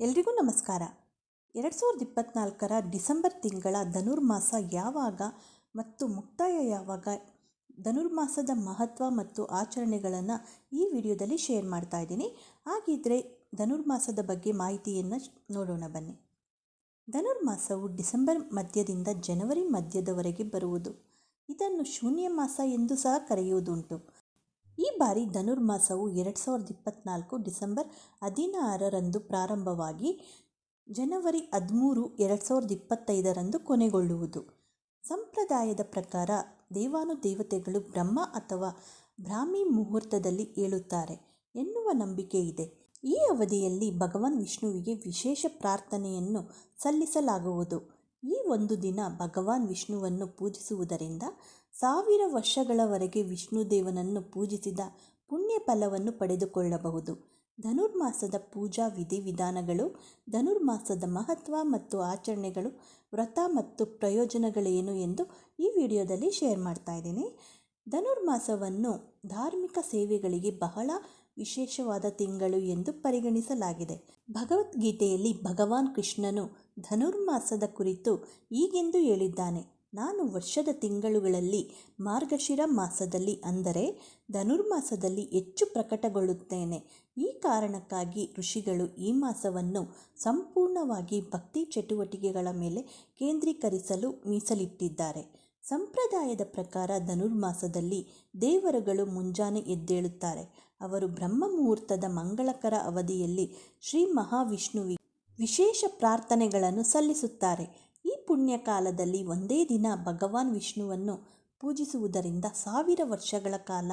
ಎಲ್ರಿಗೂ ನಮಸ್ಕಾರ. ಎರಡು ಸಾವಿರದ ಇಪ್ಪತ್ತ್ನಾಲ್ಕರ ಡಿಸೆಂಬರ್ ತಿಂಗಳ ಧನುರ್ಮಾಸ ಯಾವಾಗ ಮತ್ತು ಮುಕ್ತಾಯ ಯಾವಾಗ? ಧನುರ್ಮಾಸದ ಮಹತ್ವ ಮತ್ತು ಆಚರಣೆಗಳನ್ನು ಈ ವಿಡಿಯೋದಲ್ಲಿ ಶೇರ್ ಮಾಡ್ತಾ ಇದ್ದೀನಿ. ಹಾಗಿದ್ರೆ ಧನುರ್ಮಾಸದ ಬಗ್ಗೆ ಮಾಹಿತಿಯನ್ನು ನೋಡೋಣ ಬನ್ನಿ. ಧನುರ್ಮಾಸವು ಡಿಸೆಂಬರ್ ಮಧ್ಯದಿಂದ ಜನವರಿ ಮಧ್ಯದವರೆಗೆ ಬರುವುದು. ಇದನ್ನು ಶೂನ್ಯ ಮಾಸ ಎಂದು ಸಹ ಕರೆಯುವುದುಂಟು. ಈ ಬಾರಿ ಧನುರ್ಮಾಸವು ಎರಡು ಸಾವಿರದ ಇಪ್ಪತ್ತ್ನಾಲ್ಕು ಡಿಸೆಂಬರ್ ಹದಿನಾರರಂದು ಪ್ರಾರಂಭವಾಗಿ ಜನವರಿ ಹದಿಮೂರು ಎರಡು ಸಾವಿರದ ಇಪ್ಪತ್ತೈದರಂದು ಕೊನೆಗೊಳ್ಳುವುದು. ಸಂಪ್ರದಾಯದ ಪ್ರಕಾರ ದೇವಾನುದೇವತೆಗಳು ಬ್ರಹ್ಮ ಅಥವಾ ಬ್ರಾಹ್ಮಿ ಮುಹೂರ್ತದಲ್ಲಿ ಏಳುತ್ತಾರೆ ಎನ್ನುವ ನಂಬಿಕೆ ಇದೆ. ಈ ಅವಧಿಯಲ್ಲಿ ಭಗವಾನ್ ವಿಷ್ಣುವಿಗೆ ವಿಶೇಷ ಪ್ರಾರ್ಥನೆಯನ್ನು ಸಲ್ಲಿಸಲಾಗುವುದು. ಈ ಒಂದು ದಿನ ಭಗವಾನ್ ವಿಷ್ಣುವನ್ನು ಪೂಜಿಸುವುದರಿಂದ ಸಾವಿರ ವರ್ಷಗಳವರೆಗೆ ವಿಷ್ಣುದೇವನನ್ನು ಪೂಜಿಸಿದ ಪುಣ್ಯ ಫಲವನ್ನು ಪಡೆದುಕೊಳ್ಳಬಹುದು. ಧನುರ್ಮಾಸದ ಪೂಜಾ ವಿಧಿವಿಧಾನಗಳು, ಧನುರ್ಮಾಸದ ಮಹತ್ವ ಮತ್ತು ಆಚರಣೆಗಳು, ವ್ರತ ಮತ್ತು ಪ್ರಯೋಜನಗಳೇನು ಎಂದು ಈ ವಿಡಿಯೋದಲ್ಲಿ ಶೇರ್ ಮಾಡ್ತಾ ಇದ್ದೀನಿ. ಧನುರ್ಮಾಸವನ್ನು ಧಾರ್ಮಿಕ ಸೇವೆಗಳಿಗೆ ಬಹಳ ವಿಶೇಷವಾದ ತಿಂಗಳು ಎಂದು ಪರಿಗಣಿಸಲಾಗಿದೆ. ಭಗವದ್ಗೀತೆಯಲ್ಲಿ ಭಗವಾನ್ ಕೃಷ್ಣನು ಧನುರ್ಮಾಸದ ಕುರಿತು ಈಗೆಂದು ಹೇಳಿದ್ದಾನೆ. ನಾನು ವರ್ಷದ ತಿಂಗಳುಗಳಲ್ಲಿ ಮಾರ್ಗಶಿರ ಮಾಸದಲ್ಲಿ ಅಂದರೆ ಧನುರ್ಮಾಸದಲ್ಲಿ ಹೆಚ್ಚು ಪ್ರಕಟಗೊಳ್ಳುತ್ತೇನೆ. ಈ ಕಾರಣಕ್ಕಾಗಿ ಋಷಿಗಳು ಈ ಮಾಸವನ್ನು ಸಂಪೂರ್ಣವಾಗಿ ಭಕ್ತಿ ಚಟುವಟಿಕೆಗಳ ಮೇಲೆ ಕೇಂದ್ರೀಕರಿಸಲು ಮೀಸಲಿಟ್ಟಿದ್ದಾರೆ. ಸಂಪ್ರದಾಯದ ಪ್ರಕಾರ ಧನುರ್ಮಾಸದಲ್ಲಿ ದೇವರುಗಳು ಮುಂಜಾನೆ ಎದ್ದೇಳುತ್ತಾರೆ. ಅವರು ಬ್ರಹ್ಮ ಮುಹೂರ್ತದ ಮಂಗಳಕರ ಅವಧಿಯಲ್ಲಿ ಶ್ರೀ ಮಹಾವಿಷ್ಣುವಿಗೆ ವಿಶೇಷ ಪ್ರಾರ್ಥನೆಗಳನ್ನು ಸಲ್ಲಿಸುತ್ತಾರೆ. ಈ ಪುಣ್ಯಕಾಲದಲ್ಲಿ ಒಂದೇ ದಿನ ಭಗವಾನ್ ವಿಷ್ಣುವನ್ನು ಪೂಜಿಸುವುದರಿಂದ ಸಾವಿರ ವರ್ಷಗಳ ಕಾಲ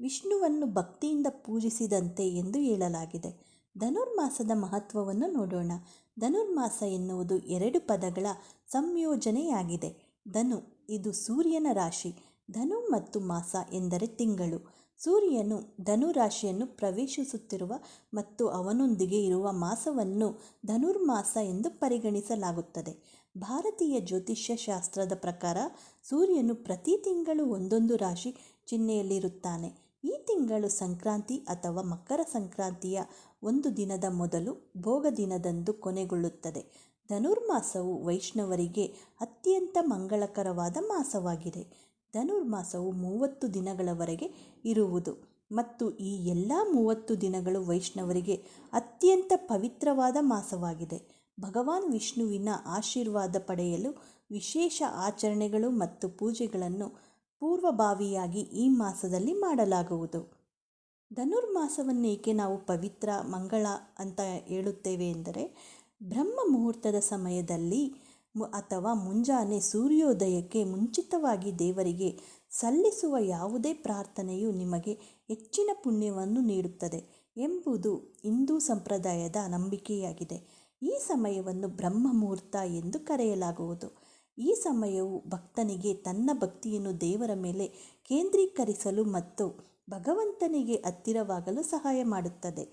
ವಿಷ್ಣುವನ್ನು ಭಕ್ತಿಯಿಂದ ಪೂಜಿಸಿದಂತೆ ಎಂದು ಹೇಳಲಾಗಿದೆ. ಧನುರ್ಮಾಸದ ಮಹತ್ವವನ್ನು ನೋಡೋಣ. ಧನುರ್ಮಾಸ ಎನ್ನುವುದು ಎರಡು ಪದಗಳ ಸಂಯೋಜನೆಯಾಗಿದೆ. ಧನು ಇದು ಸೂರ್ಯನ ರಾಶಿ. ಧನು ಮತ್ತು ಮಾಸ ಎಂದರೆ ತಿಂಗಳು. ಸೂರ್ಯನು ಧನು ರಾಶಿಯನ್ನು ಪ್ರವೇಶಿಸುತ್ತಿರುವ ಮತ್ತು ಅವನೊಂದಿಗೆ ಇರುವ ಮಾಸವನ್ನು ಧನುರ್ಮಾಸ ಎಂದು ಪರಿಗಣಿಸಲಾಗುತ್ತದೆ. ಭಾರತೀಯ ಜ್ಯೋತಿಷ್ಯ ಶಾಸ್ತ್ರದ ಪ್ರಕಾರ ಸೂರ್ಯನು ಪ್ರತಿ ತಿಂಗಳು ಒಂದೊಂದು ರಾಶಿ ಚಿಹ್ನೆಯಲ್ಲಿರುತ್ತಾನೆ. ಈ ತಿಂಗಳು ಸಂಕ್ರಾಂತಿ ಅಥವಾ ಮಕರ ಸಂಕ್ರಾಂತಿಯ ಒಂದು ದಿನದ ಮೊದಲು ಭೋಗ ದಿನದಂದು ಕೊನೆಗೊಳ್ಳುತ್ತದೆ. ಧನುರ್ಮಾಸವು ವೈಷ್ಣವರಿಗೆ ಅತ್ಯಂತ ಮಂಗಳಕರವಾದ ಮಾಸವಾಗಿದೆ. ಧನುರ್ಮಾಸವು ಮೂವತ್ತು ದಿನಗಳವರೆಗೆ ಇರುವುದು ಮತ್ತು ಈ ಎಲ್ಲ ಮೂವತ್ತು ದಿನಗಳು ವೈಷ್ಣವರಿಗೆ ಅತ್ಯಂತ ಪವಿತ್ರವಾದ ಮಾಸವಾಗಿದೆ. ಭಗವಾನ್ ವಿಷ್ಣುವಿನ ಆಶೀರ್ವಾದ ಪಡೆಯಲು ವಿಶೇಷ ಆಚರಣೆಗಳು ಮತ್ತು ಪೂಜೆಗಳನ್ನು ಪೂರ್ವಭಾವಿಯಾಗಿ ಈ ಮಾಸದಲ್ಲಿ ಮಾಡಲಾಗುವುದು. ಧನುರ್ಮಾಸವನ್ನೇಕೆ ನಾವು ಪವಿತ್ರ, ಮಂಗಳ ಅಂತ ಹೇಳುತ್ತೇವೆ ಎಂದರೆ, ಬ್ರಹ್ಮ ಮುಹೂರ್ತದ ಸಮಯದಲ್ಲಿ ಅಥವಾ ಮುಂಜಾನೆ ಸೂರ್ಯೋದಯಕ್ಕೆ ಮುಂಚಿತವಾಗಿ ದೇವರಿಗೆ ಸಲ್ಲಿಸುವ ಯಾವುದೇ ಪ್ರಾರ್ಥನೆಯು ನಿಮಗೆ ಹೆಚ್ಚಿನ ಪುಣ್ಯವನ್ನು ನೀಡುತ್ತದೆ ಎಂಬುದು ಹಿಂದೂ ಸಂಪ್ರದಾಯದ ನಂಬಿಕೆಯಾಗಿದೆ. ಈ ಸಮಯವನ್ನು ಬ್ರಹ್ಮ ಮುಹೂರ್ತ ಎಂದು ಕರೆಯಲಾಗುವುದು. ಈ ಸಮಯವು ಭಕ್ತನಿಗೆ ತನ್ನ ಭಕ್ತಿಯನ್ನು ದೇವರ ಮೇಲೆ ಕೇಂದ್ರೀಕರಿಸಲು ಮತ್ತು ಭಗವಂತನಿಗೆ ಹತ್ತಿರವಾಗಲು ಸಹಾಯ ಮಾಡುತ್ತದೆ.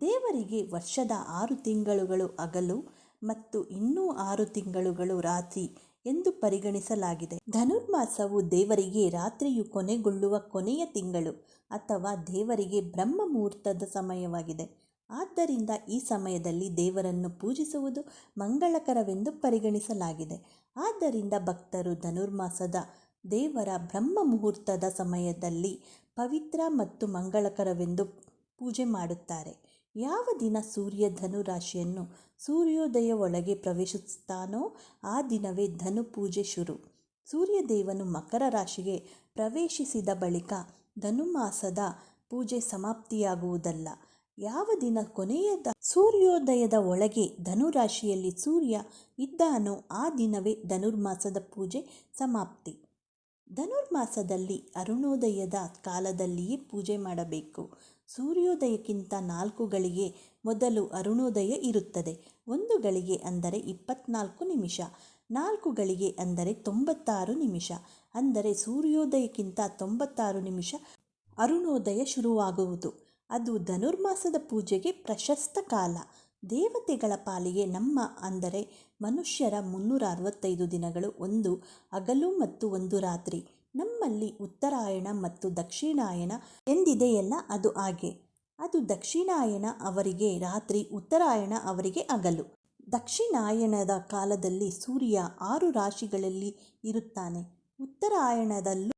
ದೇವರಿಗೆ ವರ್ಷದ ಆರು ತಿಂಗಳುಗಳು ಅಗಲು ಮತ್ತು ಇನ್ನೂ ಆರು ತಿಂಗಳುಗಳು ರಾತ್ರಿ ಎಂದು ಪರಿಗಣಿಸಲಾಗಿದೆ. ಧನುರ್ಮಾಸವು ದೇವರಿಗೆ ರಾತ್ರಿಯು ಕೊನೆಗೊಳ್ಳುವ ಕೊನೆಯ ತಿಂಗಳು ಅಥವಾ ದೇವರಿಗೆ ಬ್ರಹ್ಮ ಮುಹೂರ್ತದ ಸಮಯವಾಗಿದೆ. ಆದ್ದರಿಂದ ಈ ಸಮಯದಲ್ಲಿ ದೇವರನ್ನು ಪೂಜಿಸುವುದು ಮಂಗಳಕರವೆಂದು ಪರಿಗಣಿಸಲಾಗಿದೆ. ಆದ್ದರಿಂದ ಭಕ್ತರು ಧನುರ್ಮಾಸದ ದೇವರ ಬ್ರಹ್ಮ ಮುಹೂರ್ತದ ಸಮಯದಲ್ಲಿ ಪವಿತ್ರ ಮತ್ತು ಮಂಗಳಕರವೆಂದು ಪೂಜೆ ಮಾಡುತ್ತಾರೆ. ಯಾವ ದಿನ ಸೂರ್ಯ ಧನು ರಾಶಿಯನ್ನು ಸೂರ್ಯೋದಯ ಒಳಗೆ ಪ್ರವೇಶಿಸುತ್ತಾನೋ ಆ ದಿನವೇ ಧನು ಪೂಜೆ ಶುರು. ಸೂರ್ಯದೇವನು ಮಕರ ರಾಶಿಗೆ ಪ್ರವೇಶಿಸಿದ ಬಳಿಕ ಧನುಮಾಸದ ಪೂಜೆ ಸಮಾಪ್ತಿಯಾಗುವುದಲ್ಲ. ಯಾವ ದಿನ ಕೊನೆಯದ ಸೂರ್ಯೋದಯದ ಒಳಗೆ ಧನುರಾಶಿಯಲ್ಲಿ ಸೂರ್ಯ ಇದ್ದಾನೋ ಆ ದಿನವೇ ಧನುರ್ಮಾಸದ ಪೂಜೆ ಸಮಾಪ್ತಿ. ಧನುರ್ಮಾಸದಲ್ಲಿ ಅರುಣೋದಯದ ಕಾಲದಲ್ಲಿಯೇ ಪೂಜೆ ಮಾಡಬೇಕು. ಸೂರ್ಯೋದಯಕ್ಕಿಂತ ನಾಲ್ಕು ಗಳಿಗೆ ಮೊದಲು ಅರುಣೋದಯ ಇರುತ್ತದೆ. ಒಂದು ಗಳಿಗೆ ಅಂದರೆ ಇಪ್ಪತ್ನಾಲ್ಕು ನಿಮಿಷ, ನಾಲ್ಕು ಗಳಿಗೆ ಅಂದರೆ ತೊಂಬತ್ತಾರು ನಿಮಿಷ, ಅಂದರೆ ಸೂರ್ಯೋದಯಕ್ಕಿಂತ ತೊಂಬತ್ತಾರು ನಿಮಿಷ ಅರುಣೋದಯ ಶುರುವಾಗುವುದು. ಅದು ಧನುರ್ಮಾಸದ ಪೂಜೆಗೆ ಪ್ರಶಸ್ತ ಕಾಲ. ದೇವತೆಗಳ ಪಾಲಿಗೆ ನಮ್ಮ ಅಂದರೆ ಮನುಷ್ಯರ ಮುನ್ನೂರ ಅರವತ್ತೈದು ದಿನಗಳು ಒಂದು ಹಗಲು ಮತ್ತು ಒಂದು ರಾತ್ರಿ. ನಮ್ಮಲ್ಲಿ ಉತ್ತರಾಯಣ ಮತ್ತು ದಕ್ಷಿಣಾಯಣ ಎಂದಿದೆಯಲ್ಲ ಅದು ಹಾಗೆ. ಅದು ದಕ್ಷಿಣಾಯಣ ಅವರಿಗೆ ರಾತ್ರಿ, ಉತ್ತರಾಯಣ ಅವರಿಗೆ ಅಗಲು ದಕ್ಷಿಣಾಯಣದ ಕಾಲದಲ್ಲಿ ಸೂರ್ಯ ಆರು ರಾಶಿಗಳಲ್ಲಿ ಇರುತ್ತಾನೆ. ಉತ್ತರಾಯಣದಲ್ಲೂ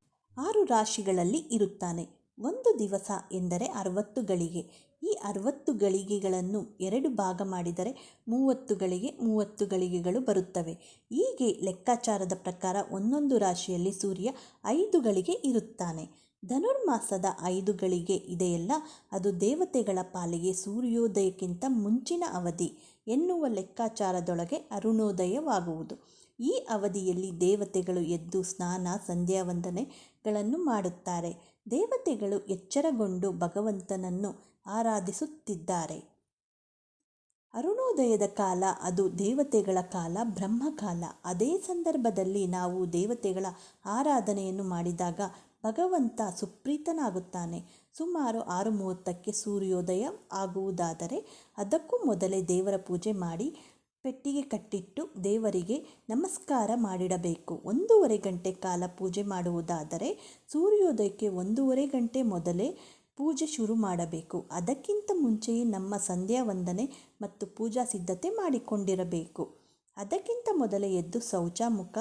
ಆರು ರಾಶಿಗಳಲ್ಲಿ ಇರುತ್ತಾನೆ. ಒಂದು ದಿವಸ ಎಂದರೆ ಅರವತ್ತು ಗಳಿಗೆ. ಈ ಅರವತ್ತು ಗಳಿಗೆಗಳನ್ನು ಎರಡು ಭಾಗ ಮಾಡಿದರೆ ಮೂವತ್ತು ಗಳಿಗೆ ಮೂವತ್ತು ಗಳಿಗೆಗಳು ಬರುತ್ತವೆ. ಹೀಗೆ ಲೆಕ್ಕಾಚಾರದ ಪ್ರಕಾರ ಒಂದೊಂದು ರಾಶಿಯಲ್ಲಿ ಸೂರ್ಯ ಐದು ಗಳಿಗೆ ಇರುತ್ತಾನೆ. ಧನುರ್ಮಾಸದ ಐದು ಗಳಿಗೆ ಇದೆಯಲ್ಲ, ಅದು ದೇವತೆಗಳ ಪಾಲಿಗೆ ಸೂರ್ಯೋದಯಕ್ಕಿಂತ ಮುಂಚಿನ ಅವಧಿ ಎನ್ನುವ ಲೆಕ್ಕಾಚಾರದೊಳಗೆ ಅರುಣೋದಯವಾಗುವುದು. ಈ ಅವಧಿಯಲ್ಲಿ ದೇವತೆಗಳು ಎದ್ದು ಸ್ನಾನ ಸಂಧ್ಯಾ ವಂದನೆಗಳನ್ನು ಮಾಡುತ್ತಾರೆ. ದೇವತೆಗಳು ಎಚ್ಚರಗೊಂಡು ಭಗವಂತನನ್ನು ಆರಾಧಿಸುತ್ತಿದ್ದಾರೆ. ಅರುಣೋದಯದ ಕಾಲ ಅದು ದೇವತೆಗಳ ಕಾಲ, ಬ್ರಹ್ಮಕಾಲ. ಅದೇ ಸಂದರ್ಭದಲ್ಲಿ ನಾವು ದೇವತೆಗಳ ಆರಾಧನೆಯನ್ನು ಮಾಡಿದಾಗ ಭಗವಂತ ಸುಪ್ರೀತನಾಗುತ್ತಾನೆ. ಸುಮಾರು ಆರು ಮೂವತ್ತಕ್ಕೆ ಸೂರ್ಯೋದಯ ಆಗುವುದಾದರೆ ಅದಕ್ಕೂ ಮೊದಲೇ ದೇವರ ಪೂಜೆ ಮಾಡಿ ಪೆಟ್ಟಿಗೆ ಕಟ್ಟಿಟ್ಟು ದೇವರಿಗೆ ನಮಸ್ಕಾರ ಮಾಡಿಡಬೇಕು. ಒಂದೂವರೆ ಗಂಟೆ ಕಾಲ ಪೂಜೆ ಮಾಡುವುದಾದರೆ ಸೂರ್ಯೋದಯಕ್ಕೆ ಒಂದೂವರೆ ಗಂಟೆ ಮೊದಲೇ ಪೂಜೆ ಶುರು ಮಾಡಬೇಕು. ಅದಕ್ಕಿಂತ ಮುಂಚೆಯೇ ನಮ್ಮ ಸಂಧ್ಯಾ ವಂದನೆ ಮತ್ತು ಪೂಜಾ ಸಿದ್ಧತೆ ಮಾಡಿಕೊಂಡಿರಬೇಕು. ಅದಕ್ಕಿಂತ ಮೊದಲೇ ಎದ್ದು ಶೌಚ ಮುಖ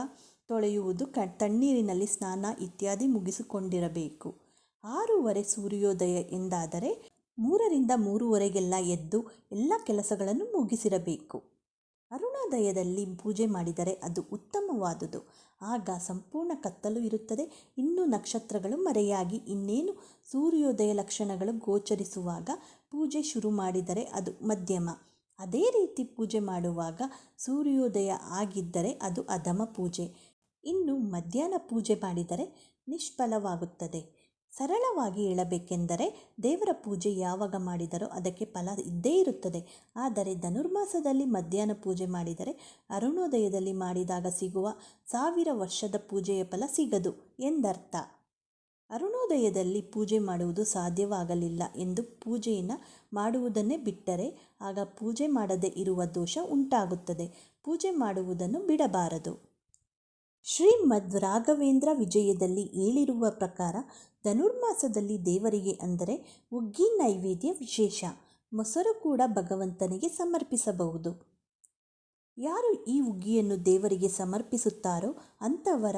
ತೊಳೆಯುವುದು ಕ, ತಣ್ಣೀರಿನಲ್ಲಿ ಸ್ನಾನ ಇತ್ಯಾದಿ ಮುಗಿಸಿಕೊಂಡಿರಬೇಕು. ಆರೂವರೆ ಸೂರ್ಯೋದಯ ಎಂದಾದರೆ ಮೂರರಿಂದ ಮೂರುವರೆಗೆಲ್ಲ ಎದ್ದು ಎಲ್ಲ ಕೆಲಸಗಳನ್ನು ಮುಗಿಸಿರಬೇಕು. ಅರುಣೋದಯದಲ್ಲಿ ಪೂಜೆ ಮಾಡಿದರೆ ಅದು ಉತ್ತಮವಾದುದು. ಆಗ ಸಂಪೂರ್ಣ ಕತ್ತಲು ಇರುತ್ತದೆ. ಇನ್ನು ನಕ್ಷತ್ರಗಳು ಮರೆಯಾಗಿ, ಇನ್ನೇನು? ಸೂರ್ಯೋದಯ ಲಕ್ಷಣಗಳು ಗೋಚರಿಸುವಾಗ ಪೂಜೆ ಶುರು ಮಾಡಿದರೆ ಅದು ಮಧ್ಯಮ. ಅದೇ ರೀತಿ ಪೂಜೆ ಮಾಡುವಾಗ ಸೂರ್ಯೋದಯ ಆಗಿದ್ದರೆ ಅದು ಅಧಮ ಪೂಜೆ. ಇನ್ನು ಮಧ್ಯಾಹ್ನ ಪೂಜೆ ಮಾಡಿದರೆ ನಿಷ್ಫಲವಾಗುತ್ತದೆ. ಸರಳವಾಗಿ ಹೇಳಬೇಕೆಂದರೆ ದೇವರ ಪೂಜೆ ಯಾವಾಗ ಮಾಡಿದರೋ ಅದಕ್ಕೆ ಫಲ ಇದ್ದೇ ಇರುತ್ತದೆ. ಆದರೆ ಧನುರ್ಮಾಸದಲ್ಲಿ ಮಧ್ಯಾಹ್ನ ಪೂಜೆ ಮಾಡಿದರೆ ಅರುಣೋದಯದಲ್ಲಿ ಮಾಡಿದಾಗ ಸಿಗುವ ಸಾವಿರ ವರ್ಷದ ಪೂಜೆಯ ಫಲ ಸಿಗದು ಎಂದರ್ಥ. ಅರುಣೋದಯದಲ್ಲಿ ಪೂಜೆ ಮಾಡುವುದು ಸಾಧ್ಯವಾಗಲಿಲ್ಲ ಎಂದು ಪೂಜೆಯನ್ನು ಮಾಡುವುದನ್ನೇ ಬಿಟ್ಟರೆ ಆಗ ಪೂಜೆ ಮಾಡದೇ ಇರುವ ದೋಷ ಉಂಟಾಗುತ್ತದೆ. ಪೂಜೆ ಮಾಡುವುದನ್ನು ಬಿಡಬಾರದು. ಶ್ರೀಮದ್ ರಾಘವೇಂದ್ರ ವಿಜಯದಲ್ಲಿ ಹೇಳಿರುವ ಪ್ರಕಾರ ಧನುರ್ಮಾಸದಲ್ಲಿ ದೇವರಿಗೆ ಅಂದರೆ ಉಗ್ಗಿ ನೈವೇದ್ಯ ವಿಶೇಷ. ಮೊಸರು ಕೂಡ ಭಗವಂತನಿಗೆ ಸಮರ್ಪಿಸಬಹುದು. ಯಾರು ಈ ಉಗ್ಗಿಯನ್ನು ದೇವರಿಗೆ ಸಮರ್ಪಿಸುತ್ತಾರೋ ಅಂಥವರ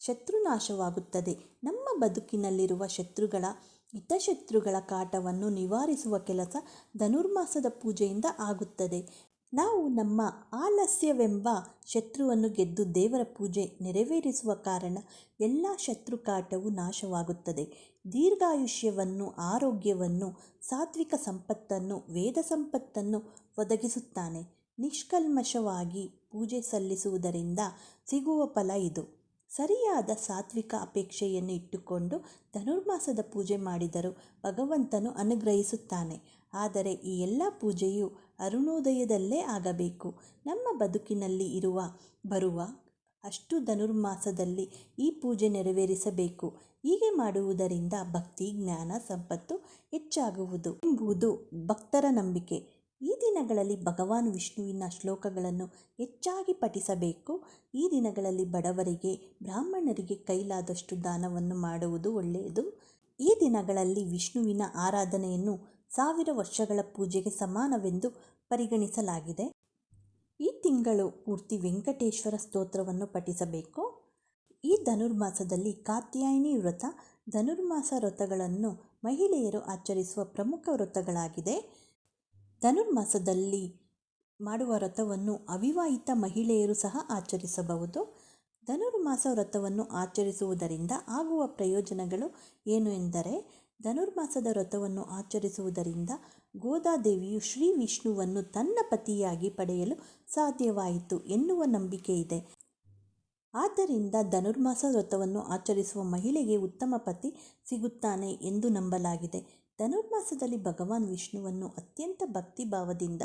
ಶತ್ರುನಾಶವಾಗುತ್ತದೆ. ನಮ್ಮ ಬದುಕಿನಲ್ಲಿರುವ ಶತ್ರುಗಳ, ಹಿತಶತ್ರುಗಳ ಕಾಟವನ್ನು ನಿವಾರಿಸುವ ಕೆಲಸ ಧನುರ್ಮಾಸದ ಪೂಜೆಯಿಂದ ಆಗುತ್ತದೆ. ನಾವು ನಮ್ಮ ಆಲಸ್ಯವೆಂಬ ಶತ್ರುವನ್ನು ಗೆದ್ದು ದೇವರ ಪೂಜೆ ನೆರವೇರಿಸುವ ಕಾರಣ ಎಲ್ಲ ಶತ್ರು ಕಾಟವು ನಾಶವಾಗುತ್ತದೆ. ದೀರ್ಘಾಯುಷ್ಯವನ್ನು, ಆರೋಗ್ಯವನ್ನು, ಸಾತ್ವಿಕ ಸಂಪತ್ತನ್ನು, ವೇದ ಸಂಪತ್ತನ್ನು ಒದಗಿಸುತ್ತಾನೆ. ನಿಷ್ಕಲ್ಮಶವಾಗಿ ಪೂಜೆ ಸಲ್ಲಿಸುವುದರಿಂದ ಸಿಗುವ ಫಲ ಇದು. ಸರಿಯಾದ ಸಾತ್ವಿಕ ಅಪೇಕ್ಷೆಯನ್ನು ಇಟ್ಟುಕೊಂಡು ಧನುರ್ಮಾಸದ ಪೂಜೆ ಮಾಡಿದರೂ ಭಗವಂತನು ಅನುಗ್ರಹಿಸುತ್ತಾನೆ. ಆದರೆ ಈ ಎಲ್ಲ ಪೂಜೆಯು ಅರುಣೋದಯದಲ್ಲೇ ಆಗಬೇಕು. ನಮ್ಮ ಬದುಕಿನಲ್ಲಿ ಇರುವ, ಬರುವ ಅಷ್ಟು ಧನುರ್ಮಾಸದಲ್ಲಿ ಈ ಪೂಜೆ ನೆರವೇರಿಸಬೇಕು. ಹೀಗೆ ಮಾಡುವುದರಿಂದ ಭಕ್ತಿ, ಜ್ಞಾನ, ಸಂಪತ್ತು ಹೆಚ್ಚಾಗುವುದು ಎಂಬುದು ಭಕ್ತರ ನಂಬಿಕೆ. ಈ ದಿನಗಳಲ್ಲಿ ಭಗವಾನ್ ವಿಷ್ಣುವಿನ ಶ್ಲೋಕಗಳನ್ನು ಹೆಚ್ಚಾಗಿ ಪಠಿಸಬೇಕು. ಈ ದಿನಗಳಲ್ಲಿ ಬಡವರಿಗೆ, ಬ್ರಾಹ್ಮಣರಿಗೆ ಕೈಲಾದಷ್ಟು ದಾನವನ್ನು ಮಾಡುವುದು ಒಳ್ಳೆಯದು. ಈ ದಿನಗಳಲ್ಲಿ ವಿಷ್ಣುವಿನ ಆರಾಧನೆಯನ್ನು ಸಾವಿರ ವರ್ಷಗಳ ಪೂಜೆಗೆ ಸಮಾನವೆಂದು ಪರಿಗಣಿಸಲಾಗಿದೆ. ಈ ತಿಂಗಳು ಪೂರ್ತಿ ವೆಂಕಟೇಶ್ವರ ಸ್ತೋತ್ರವನ್ನು ಪಠಿಸಬೇಕು. ಈ ಧನುರ್ಮಾಸದಲ್ಲಿ ಕಾತ್ಯಾಯಿನಿ ವ್ರತ, ಧನುರ್ಮಾಸ ವ್ರತಗಳನ್ನು ಮಹಿಳೆಯರು ಆಚರಿಸುವ ಪ್ರಮುಖ ವ್ರತಗಳಾಗಿದೆ. ಧನುರ್ಮಾಸದಲ್ಲಿ ಮಾಡುವ ವ್ರತವನ್ನು ಅವಿವಾಹಿತ ಮಹಿಳೆಯರು ಸಹ ಆಚರಿಸಬಹುದು. ಧನುರ್ಮಾಸ ವ್ರತವನ್ನು ಆಚರಿಸುವುದರಿಂದ ಆಗುವ ಪ್ರಯೋಜನಗಳು ಏನು ಎಂದರೆ ಧನುರ್ಮಾಸದ ವ್ರತವನ್ನು ಆಚರಿಸುವುದರಿಂದ ಗೋದಾದೇವಿಯು ಶ್ರೀ ವಿಷ್ಣುವನ್ನು ತನ್ನ ಪತಿಯಾಗಿ ಪಡೆಯಲು ಸಾಧ್ಯವಾಯಿತು ಎನ್ನುವ ನಂಬಿಕೆ ಇದೆ. ಆದ್ದರಿಂದ ಧನುರ್ಮಾಸ ವ್ರತವನ್ನು ಆಚರಿಸುವ ಮಹಿಳೆಗೆ ಉತ್ತಮ ಪತಿ ಸಿಗುತ್ತಾನೆ ಎಂದು ನಂಬಲಾಗಿದೆ. ಧನುರ್ಮಾಸದಲ್ಲಿ ಭಗವಾನ್ ವಿಷ್ಣುವನ್ನು ಅತ್ಯಂತ ಭಕ್ತಿಭಾವದಿಂದ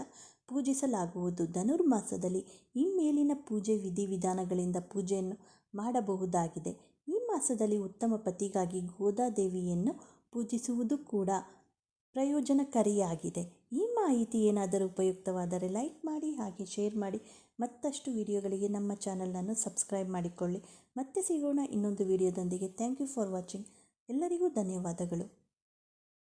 ಪೂಜಿಸಲಾಗುವುದು. ಧನುರ್ಮಾಸದಲ್ಲಿ ಈ ಮೇಲಿನ ಪೂಜೆ ವಿಧಿವಿಧಾನಗಳಿಂದ ಪೂಜೆಯನ್ನು ಮಾಡಬಹುದಾಗಿದೆ. ಈ ಮಾಸದಲ್ಲಿ ಉತ್ತಮ ಪತಿಗಾಗಿ ಗೋದಾದೇವಿಯನ್ನು ಪೂಜಿಸುವುದು ಕೂಡ ಪ್ರಯೋಜನಕಾರಿಯಾಗಿದೆ. ಈ ಮಾಹಿತಿ ಏನಾದರೂ ಉಪಯುಕ್ತವಾದರೆ ಲೈಕ್ ಮಾಡಿ ಹಾಗೆ ಶೇರ್ ಮಾಡಿ. ಮತ್ತಷ್ಟು ವಿಡಿಯೋಗಳಿಗೆ ನಮ್ಮ ಚಾನಲನ್ನು ಸಬ್ಸ್ಕ್ರೈಬ್ ಮಾಡಿಕೊಳ್ಳಿ. ಮತ್ತೆ ಸಿಗೋಣ ಇನ್ನೊಂದು ವಿಡಿಯೋದೊಂದಿಗೆ. Thank you for watching. ಎಲ್ಲರಿಗೂ ಧನ್ಯವಾದಗಳು.